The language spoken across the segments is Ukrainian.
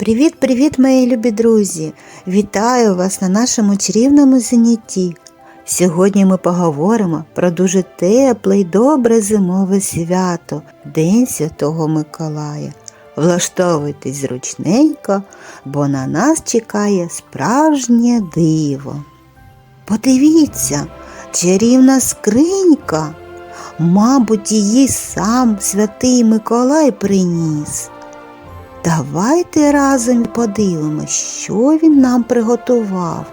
Привіт-привіт, мої любі друзі! Вітаю вас на нашому чарівному занятті. Сьогодні ми поговоримо про дуже тепле й добре зимове свято День Святого Миколая. Влаштовуйтесь зручненько, бо на нас чекає справжнє диво. Подивіться, чарівна скринька. Мабуть, її сам святий Миколай приніс. Давайте разом подивимось, що він нам приготував.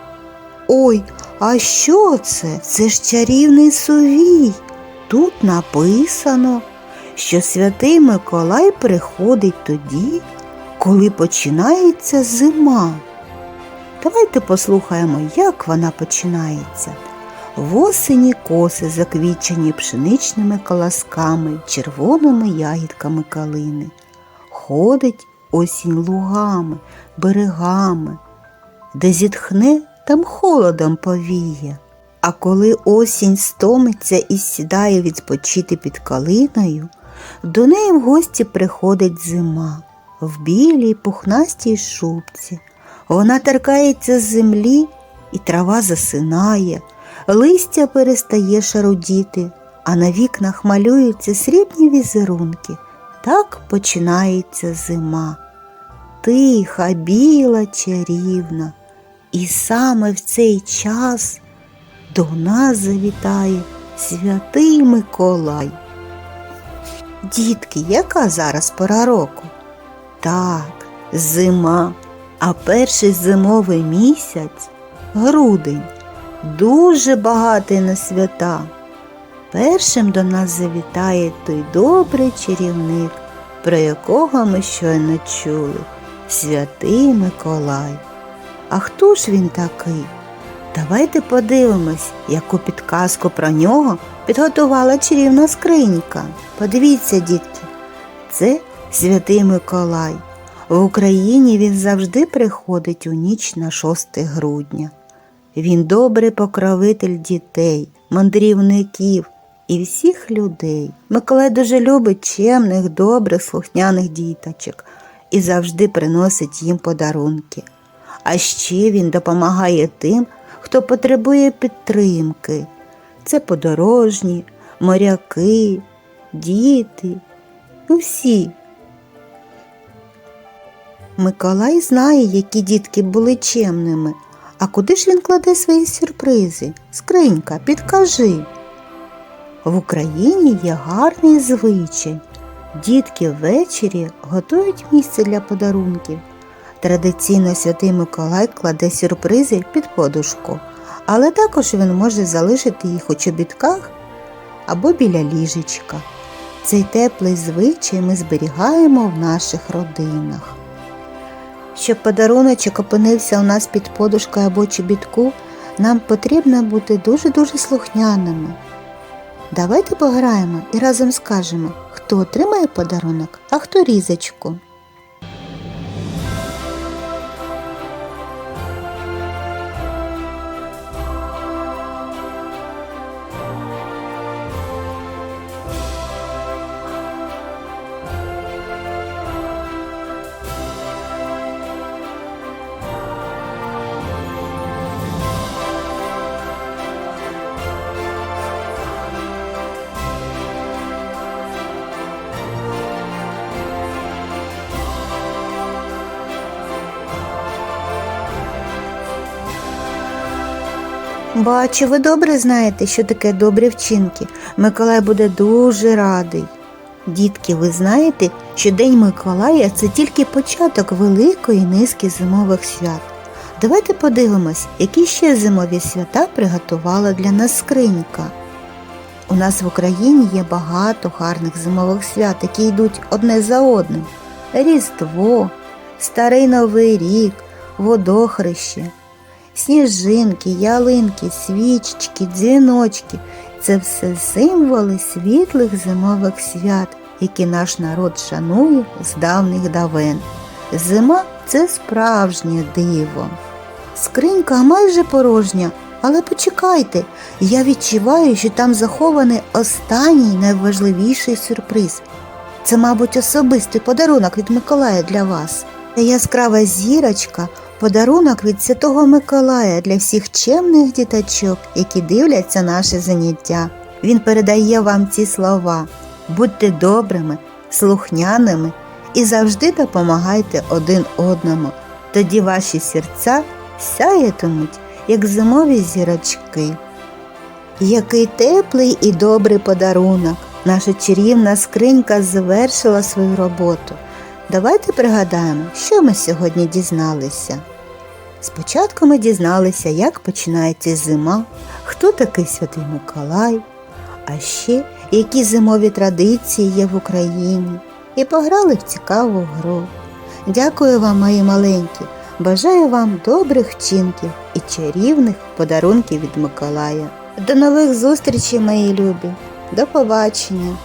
Ой, а що це? Це ж чарівний сувій. Тут написано, що святий Миколай приходить тоді, коли починається зима. Давайте послухаємо, як вона починається. В осені коси заквічені пшеничними колосками, червоними ягідками калини. Ходить осінь лугами, берегами, де зітхне, там холодом повіє. А коли осінь стомиться і сідає відпочити під калиною, до неї в гості приходить зима в білій пухнастій шубці. Вона торкається з землі, і трава засинає, листя перестає шарудіти, а на вікнах малюються срібні візерунки. Так починається зима. Тиха, біла, чарівна. І саме в цей час до нас завітає святий Миколай. Дітки, яка зараз пора року? Так, зима, а перший зимовий місяць грудень, дуже багатий на свята. Першим до нас завітає той добрий чарівник, про якого ми щойно чули, святий Миколай. А хто ж він такий? Давайте подивимось, яку підказку про нього підготувала чарівна скринька. Подивіться, дітки, це святий Миколай. В Україні він завжди приходить у ніч на 6 грудня. Він добрий покровитель дітей, мандрівників і всіх людей. Миколай дуже любить чемних, добрих, слухняних діточок і завжди приносить їм подарунки. А ще він допомагає тим, хто потребує підтримки. Це подорожні, моряки, діти, усі. Миколай знає, які дітки були чемними. А куди ж він кладе свої сюрпризи? Скринька, підкажи. В Україні є гарний звичай. Дітки ввечері готують місце для подарунків. Традиційно святий Миколай кладе сюрпризи під подушку, але також він може залишити їх у чобітках або біля ліжечка. Цей теплий звичай ми зберігаємо в наших родинах. Щоб подаруночок опинився у нас під подушкою або чобітку, нам потрібно бути дуже-дуже слухняними. Давайте пограємо і разом скажемо, хто отримає подарунок, а хто різочку. Бачу, ви добре знаєте, що таке добрі вчинки. Миколай буде дуже радий. Дітки, ви знаєте, що День Миколая це тільки початок великої низки зимових свят. Давайте подивимось, які ще зимові свята приготувала для нас скринька. У нас в Україні є багато гарних зимових свят, які йдуть одне за одним. Різдво, Старий Новий рік, водохреще. Сніжинки, ялинки, свічечки, дзвіночки це все символи світлих зимових свят, які наш народ шанує з давніх давен. Зима це справжнє диво. Скринька майже порожня, але почекайте, я відчуваю, що там захований останній найважливіший сюрприз. Це, мабуть, особистий подарунок від Миколая для вас. Та яскрава зірочка подарунок від Святого Миколая для всіх чемних діточок, які дивляться наше заняття. Він передає вам ці слова. Будьте добрими, слухняними і завжди допомагайте один одному. Тоді ваші серця сяятимуть, як зимові зірочки. Який теплий і добрий подарунок. Наша чарівна скринька завершила свою роботу. Давайте пригадаємо, що ми сьогодні дізналися. Спочатку ми дізналися, як починається зима, хто такий Святий Миколай, а ще які зимові традиції є в Україні, і пограли в цікаву гру. Дякую вам, мої маленькі, бажаю вам добрих вчинків і чарівних подарунків від Миколая. До нових зустрічей, мої любі! До побачення!